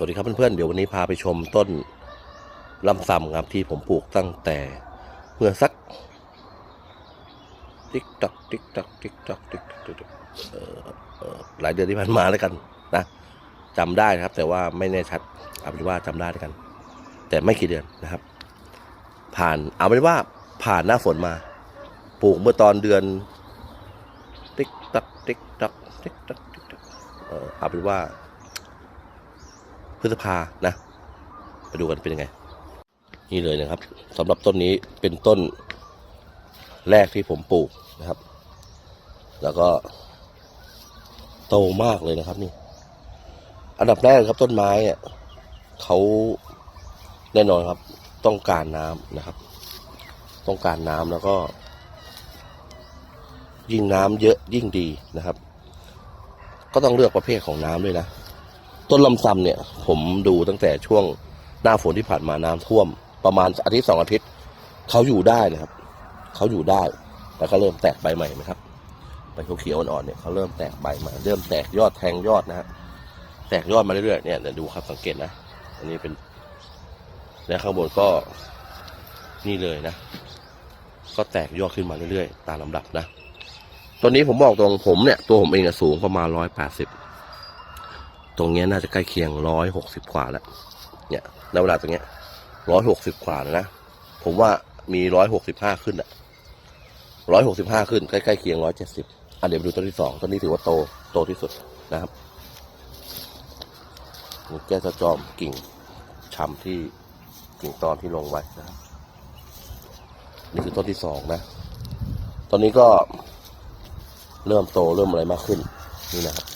สวัสดีครับเพื่อนๆ เดี๋ยววันนี้พาไปชมต้นลำซำครับที่ผมปลูกตั้งแต่เมื่อสัก ติ๊กตักติ๊กตักติ๊กตักติ๊กตักติ๊กหลายเดือนที่ผ่านมาแล้วกันนะจำได้นะครับ แต่ว่าไม่แน่ชัดเอาเป็นว่าจำได้แล้วกัน แต่ไม่กี่เดือนนะครับ ผ่านเอาเป็นว่าผ่านหน้าฝนมา ปลูกเมื่อตอนเดือน ติ๊กตักติ๊กตักติ๊กตักติ๊กตักเอาเป็นว่า พฤษภานะ ไปดูกันเป็นยังไง นี่เลยนะครับสำหรับต้นนี้เป็นต้นแรกที่ผมปลูกนะครับ แล้วก็โตมากเลยนะครับนี่ อันดับแรกครับต้นไม้อะเขาแน่นอนครับต้องการน้ำนะครับ ต้องการน้ำแล้วก็ ยิ่งน้ำเยอะยิ่งดีนะครับ ก็ต้องเลือกประเภทของน้ำด้วยนะ ต้นลำซำเนี่ย ผมดูตั้งแต่ช่วงหน้าฝนที่ผ่านมาน้ำท่วม ประมาณอาทิตย์สองอาทิตย์เขาอยู่ได้นะครับเขาอยู่ได้แล้วก็เริ่มแตกใบใหม่ไหมครับใบเขียวอ่อนๆเนี่ยเขาเริ่มแตกใบใหม่เริ่มแตกยอดแทงยอดนะฮะแตกยอดมาเรื่อยๆเนี่ยเดี๋ยวดูครับสังเกตนะ อันนี้เป็น แล้วข้างบนก็นี่เลยนะ ก็แตกยอดขึ้นมาเรื่อยๆ ตามลำดับนะ ตัวนี้ผมบอกตรงผมเนี่ย ตัวผมเองสูงประมาณร้อยแปดสิบ ตรงนี้น่าจะใกล้เคียงร้อยหกสิบกว่าแล้ว เนี่ยในเวลาตรงนี้ร้อยหกสิบกว่าแล้วนะ ผมว่ามีร้อยหกสิบห้าขึ้นอะร้อยหกสิบห้าขึ้นใกล้ๆเคียงร้อยเจ็ดสิบอะเดี๋ยวไปดูต้นที่สองต้นนี้ถือว่าโตโตที่สุดนะครับนี่แก้วจะจอมกิ่งช้ำที่กิ่งตอนที่ลงไว้นะครับ นี่คือต้นที่สองนะ ตอนนี้ก็เริ่มโตเริ่มอะไรมากขึ้นนี่นะครับ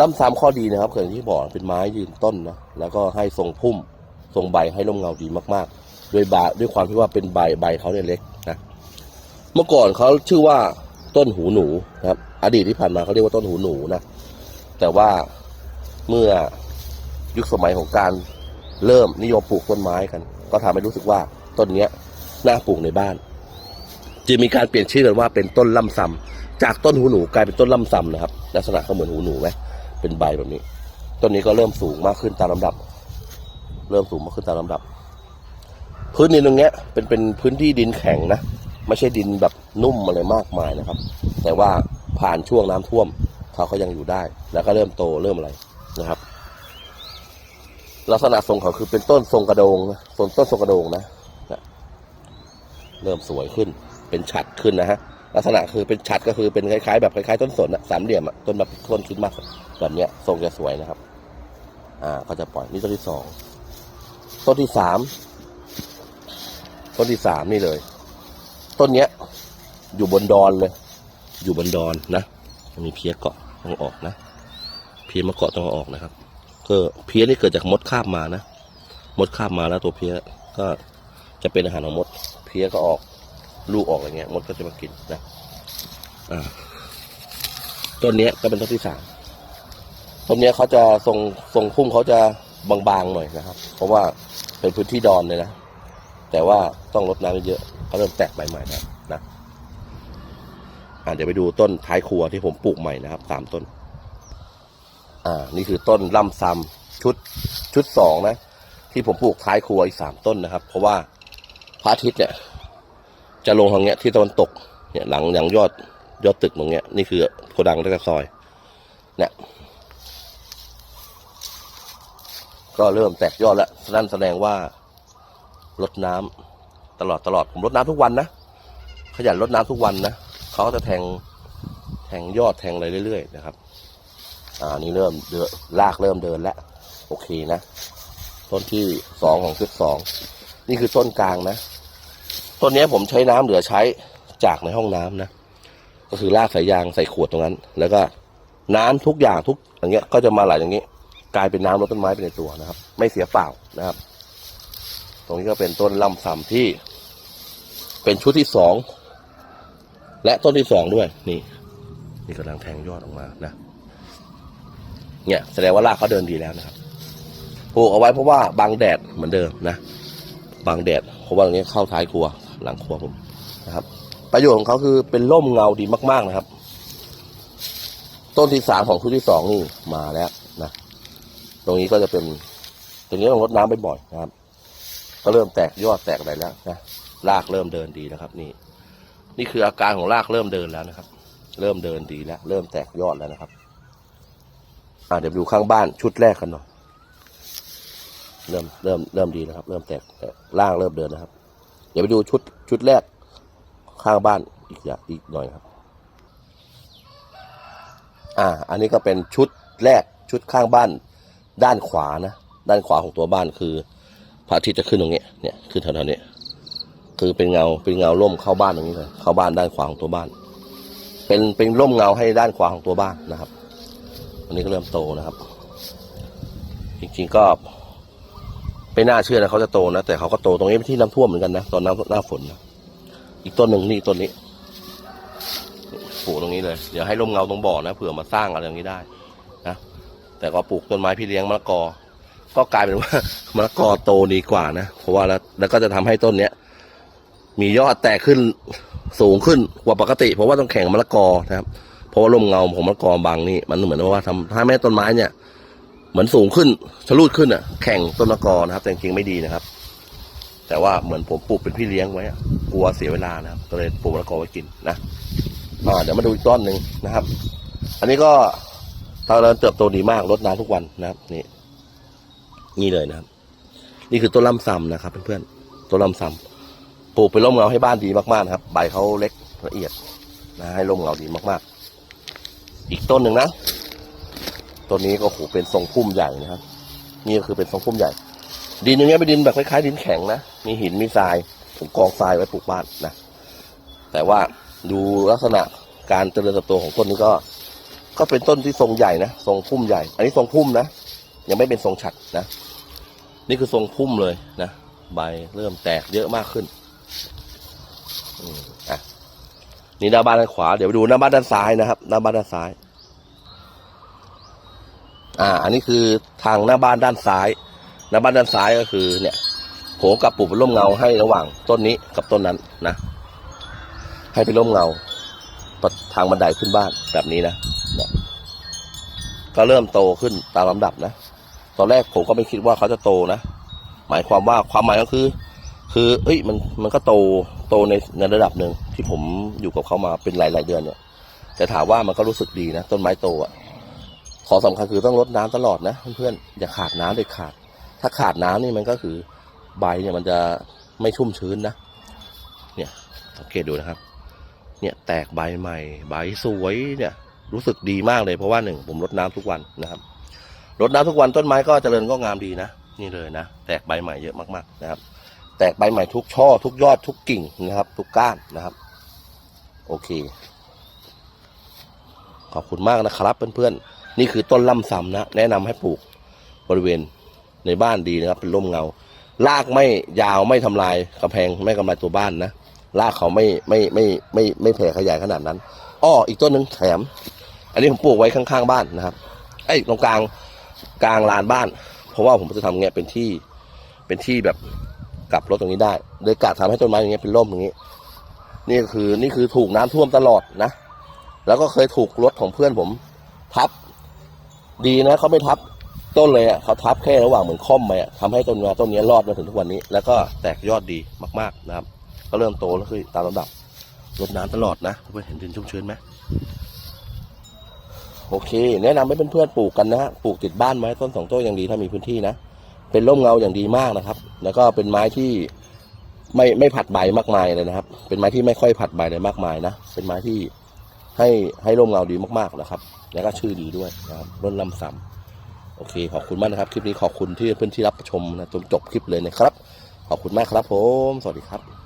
ลำสามข้อดีนะครับอย่างที่บอกเป็นไม้ยืนต้นนะแล้วก็ให้ทรงพุ่มทรงใบให้ร่มเงาดีมากๆด้วยบาด้วยความที่ว่าเป็นใบใบเขาเนี่ยเล็กนะเมื่อก่อนเขาชื่อว่าต้นหูหนูนะครับ อดีตที่ผ่านมาเขาเรียกว่าต้นหูหนูนะแต่ว่าเมื่อยุคสมัยของการเริ่มนิยมปลูกต้นไม้กัน ก็ทำให้รู้สึกว่าต้นเนี้ยน่าปลูกในบ้าน จึงมีการเปลี่ยนชื่อกันว่าเป็นต้นล่ำซำจากต้นหูหนูกลายเป็นต้นล่ำซำนะครับ ลักษณะเขาเหมือนหูหนูไหม เป็นใบแบบนี้ ต้นนี้ก็เริ่มสูงมากขึ้นตามลำดับ เริ่มสูงมากขึ้นตามลำดับ พื้นดินตรงเนี้ยเป็นเป็นพื้นที่ดินแข็งนะ ไม่ใช่ดินแบบนุ่มอะไรมากมายนะครับ แต่ว่าผ่านช่วงน้ำท่วมเขาก็ยังอยู่ได้ แล้วก็เริ่มโตเริ่มอะไรนะครับ ลักษณะทรงเขาคือเป็นต้นทรงกระโดงนะส่วนต้นทรงกระโดงนะนะ เริ่มสวยขึ้น เป็นฉัดขึ้นนะฮะ ลักษณะคือเป็นฉัดก็คือเป็นคล้ายๆแบบคล้ายๆต้นสนอะสามเหลี่ยมอะต้นแบบต้นคริดมากแบบเนี้ยทรงจะสวยนะครับ อ่าก็จะปล่อยนี่ต้นที่สองต้นที่สามต้นที่สามนี่เลย ต้นเนี้ย อยู่บนดอนเลย อยู่บนดอนนะมีเพี้ยเกาะต้องออกนะเพี้ยมาเกาะต้องอออกนะครับก็เพี้ยนี่เกิดจากมดคาบมานะมดคาบมาแล้วตัวเพี้ยก็จะเป็นอาหารของมด เพี้ยก็ออก ลูกออกอะไรเงี้ยมดก็จะมากินนะต้นนี้ก็เป็นต้นที่สามต้นนี้เขาจะทรงทรงพุ่มเขาจะบางๆหน่อยนะครับ เพราะว่าเป็นพื้นที่ดอนเลยนะ แต่ว่าต้องรดน้ำเยอะเขาเริ่มแตกใบใหม่แล้วนะอ่าเดี๋ยวไปดูต้นท้ายครัวที่ผมปลูกใหม่นะครับสามต้น อ่า นี่คือต้นล่ำซำชุดชุดสองนะ ที่ผมปลูกท้ายครัวอีกสามต้นนะครับ เพราะว่าพระอาทิตย์เนี่ย จะลงทางเนี้ยที่ตะวันตกเนี่ยหลังหลังยอดยอดตึกตรงเนี้ยนี่คือโกดังแล้วก็ซอยเนี่ยก็เริ่มแตกยอดแล้วนั่นแสดงว่าลดน้ำตลอดตลอดผมลดน้ำทุกวันนะขยันลดน้ำทุกวันนะเขาก็จะแทงแทงยอดแทงอะไรเรื่อยๆนะครับอ่านี่เริ่มเดินลากเริ่มเดินแล้วโอเคนะ ต้นที่สองของชุดสองนี่คือต้นกลางนะ ต้นนี้ผมใช้น้ำเหลือใช้จากในห้องน้ำนะ ก็คือลากสายยางใส่ขวดตรงนั้น แล้วก็น้ำทุกอย่างทุกอย่างเงี้ย ก็จะมาไหลอย่างนี้ กลายเป็นน้ำรดต้นไม้ไปในตัวนะครับ ไม่เสียเปล่านะครับ ตรงนี้ก็เป็นต้นลำซำที่ เป็นชุดที่สองและต้นที่สองด้วย นี่ นี่กำลังแทงยอดออกมานะ เนี่ย แสดงว่ารากเขาเดินดีแล้วนะครับปลูกเอาไว้เพราะว่าบังแดดเหมือนเดิมนะบังแดดเพราะว่าตรงนี้เข้าท้ายครัว หลังครัวผมนะครับ ประโยชน์ของเขาคือเป็นร่มเงาดีมาก ๆนะครับ ต้นที่สามของชุดที่สองนี่มาแล้วนะตรงนี้ก็จะเป็นตรงนี้ต้องรดน้ำบ่อยๆนะครับ ก็เริ่มแตกยอดแตกอะไรแล้วนะรากเริ่มเดินดีนะครับ นี่ นี่คืออาการของรากเริ่มเดินแล้วนะครับ เริ่มเดินดีแล้ว เริ่มแตกยอดแล้วนะครับอ่าเดี๋ยวดูข้างบ้านชุดแรกกันหน่อยเริ่มเริ่มเริ่มดีนะครับ เริ่มแตกแต่ร่างเริ่มเดินนะครับ เดี๋ยวไปดูชุดชุดแรกข้างบ้านอีกอย่างอีกหน่อยครับ อ่า อันนี้ก็เป็นชุดแรกชุดข้างบ้าน ด้านขวานะด้านขวาของตัวบ้านคือพระอาทิตย์จะขึ้นตรงนี้เนี่ยขึ้นแถวๆนี้คือเป็นเงาเป็นเงาล่มเข้าบ้านตรงนี้เลยเข้าบ้านด้านขวาของตัวบ้าน เป็นเป็นร่มเงาให้ด้านขวาของตัวบ้านนะครับ อันนี้ก็เริ่มโตนะครับ จริงๆก็ ไม่น่าเชื่อนะเขาจะโตนะแต่เขาก็โตตรงนี้ที่น้ำท่วมเหมือนกันนะตอนน้ำหน้าฝนนะอีกต้นหนึ่งนี่ต้นนี้ปลูกตรงนี้เลย เดี๋ยวให้ร่มเงาตรงบ่อนะเผื่อมาสร้างอะไรอย่างนี้ได้นะแต่ก็ปลูกต้นไม้พี่เลี้ยงมะละกอ ก็กลายเป็นว่ามะละกอโตดีกว่านะเพราะว่าแล้วแล้วก็จะทำให้ต้นเนี้ยมียอดแตกขึ้นสูงขึ้นกว่าปกติ เพราะว่าต้องแข่งมะละกอนะครับ เพราะว่าร่มเงาของมะละกอบางนี่มันเหมือนว่าทำถ้าแม่ต้นไม้เนี่ย เหมือนสูงขึ้นชะลูดขึ้นอะ แข่งต้นมะละกอนะครับ แต่จริงๆไม่ดีนะครับ แต่ว่าเหมือนผมปลูกเป็นพี่เลี้ยงไว้อะกลัวเสียเวลานะครับ ก็เลยปลูกมะละกอไว้กินนะอ่าเดี๋ยวมาดูอีกต้นหนึ่งนะครับ อันนี้ก็ตอนเติบโตดีมากรดน้ำทุกวันนะครับ นี่ นี่เลยนะครับ นี่คือต้นลำซำนะครับเพื่อนๆต้นลำซำปลูกเป็นร่มเงาให้บ้านดีมากๆนะครับ ใบเขาเล็กละเอียดนะให้ร่มเงาดีมากๆ อีกต้นหนึ่งนะ ต้นนี้ก็โหเป็นทรงพุ่มใหญ่นะครับ นี่ก็คือเป็นทรงพุ่มใหญ่ ดินอย่างเงี้ยเป็นดินแบบคล้ายๆดินแข็งนะ มีหินมีทราย ผมกองทรายไว้ปลูกบ้านนะ แต่ว่าดูลักษณะการเจริญเติบโตของต้นนี้ก็ ก็เป็นต้นที่ทรงใหญ่นะ ทรงพุ่มใหญ่ อันนี้ทรงพุ่มนะ ยังไม่เป็นทรงฉัดนะ นี่คือทรงพุ่มเลยนะ ใบเริ่มแตกเยอะมากขึ้นอะนี่หน้าบ้านด้านขวา เดี๋ยวไปดูหน้าบ้านด้านซ้ายนะครับ หน้าบ้านด้านซ้าย อ่า อันนี้คือทางหน้าบ้านด้านซ้าย หน้าบ้านด้านซ้ายก็คือ เนี่ยผมกับปลูกเป็นร่มเงาให้ระหว่างต้นนี้กับต้นนั้นนะ ให้เป็นร่มเงาทางบันไดขึ้นบ้านแบบนี้นะนี่ยก็เริ่มโตขึ้นตามลำดับนะ ตอนแรกผมก็ไม่คิดว่าเขาจะโตนะ หมายความว่าความหมายก็คือ คือเอ้ยมันมันก็โตโตในในระดับหนึ่งที่ผมอยู่กับเขามาเป็นหลายๆเดือนเนี่ยแต่ถามว่ามันก็รู้สึกดีนะ ต้นไม้โตอะ ขอสำคัญคือต้องรดน้ำตลอดนะเพื่อนๆอย่าขาดน้ำเด็ดขาด ถ้าขาดน้ำนี่มันก็คือใบเนี่ยมันจะไม่ชุ่มชื้นนะ เนี่ยสังเกตดูนะครับ เนี่ยแตกใบใหม่ใบสวยเนี่ย รู้สึกดีมากเลยเพราะว่าหนึ่งผมรดน้ำทุกวันนะครับรดน้ำทุกวันต้นไม้ก็เจริญก็งามดีนะนี่เลยนะแตกใบใหม่เยอะมากๆนะครับ แตกใบใหม่ทุกช่อ ทุกยอดทุกกิ่งนะครับ ทุกก้านนะครับ โอเค ขอบคุณมากนะครับเพื่อนๆ นี่คือต้นล่ำซำนะ แนะนำให้ปลูกบริเวณในบ้านดีนะครับ เป็นร่มเงา รากไม่ยาวไม่ทำลายกำแพงไม่ทำลายตัวบ้านนะ รากเขาไม่ไม่ไม่ไม่ไม่แผ่ขยายขนาดนั้น อ้ออีกต้นหนึ่งแถม อันนี้ผมปลูกไว้ข้างๆบ้านนะครับไอ้ตรงกลางกลางลานบ้าน เพราะว่าผมจะทำเงี้ยเป็นที่เป็นที่แบบกลับรถตรงนี้ได้เลยกะทำให้ต้นไม้อย่างเงี้ยเป็นร่มอย่างงี้ นี่คือนี่คือถูกน้ำท่วมตลอดนะ แล้วก็เคยถูกรถของเพื่อนผม ทับ ดีนะเขาไม่ทับต้นเลยอะเขาทับแค่ระหว่างเหมือนค่อมไปอะทำให้ต้นมาต้นนี้รอดมาถึงทุกวันนี้ แล้วก็แตกยอดดีมากๆนะครับ ก็เริ่มโตแล้วคือตามลำดับรดน้ำตลอดนะเพื่อนเห็นดินชุ่มชื้นไหมโอเค แนะนำให้เพื่อนๆปลูกกันนะฮะปลูกติดบ้านไว้ต้นสองต้นอย่างดีถ้ามีพื้นที่นะ เป็นร่มเงาอย่างดีมากนะครับ แล้วก็เป็นไม้ที่ไม่ไม่ผัดใบมากมายเลยนะครับ เป็นไม้ที่ไม่ค่อยผัดใบเลยมากมายนะ เป็นไม้ที่ ให้ให้ร่มเงาดีมากๆนะครับ แล้วก็ชื่อดีด้วยนะครับร่นลำซ้ำโอเค ขอบคุณมากนะครับ คลิปนี้ขอบคุณที่เพื่อนที่รับชมนะจนจบคลิปเลยนะครับ ขอบคุณมากครับผม สวัสดีครับ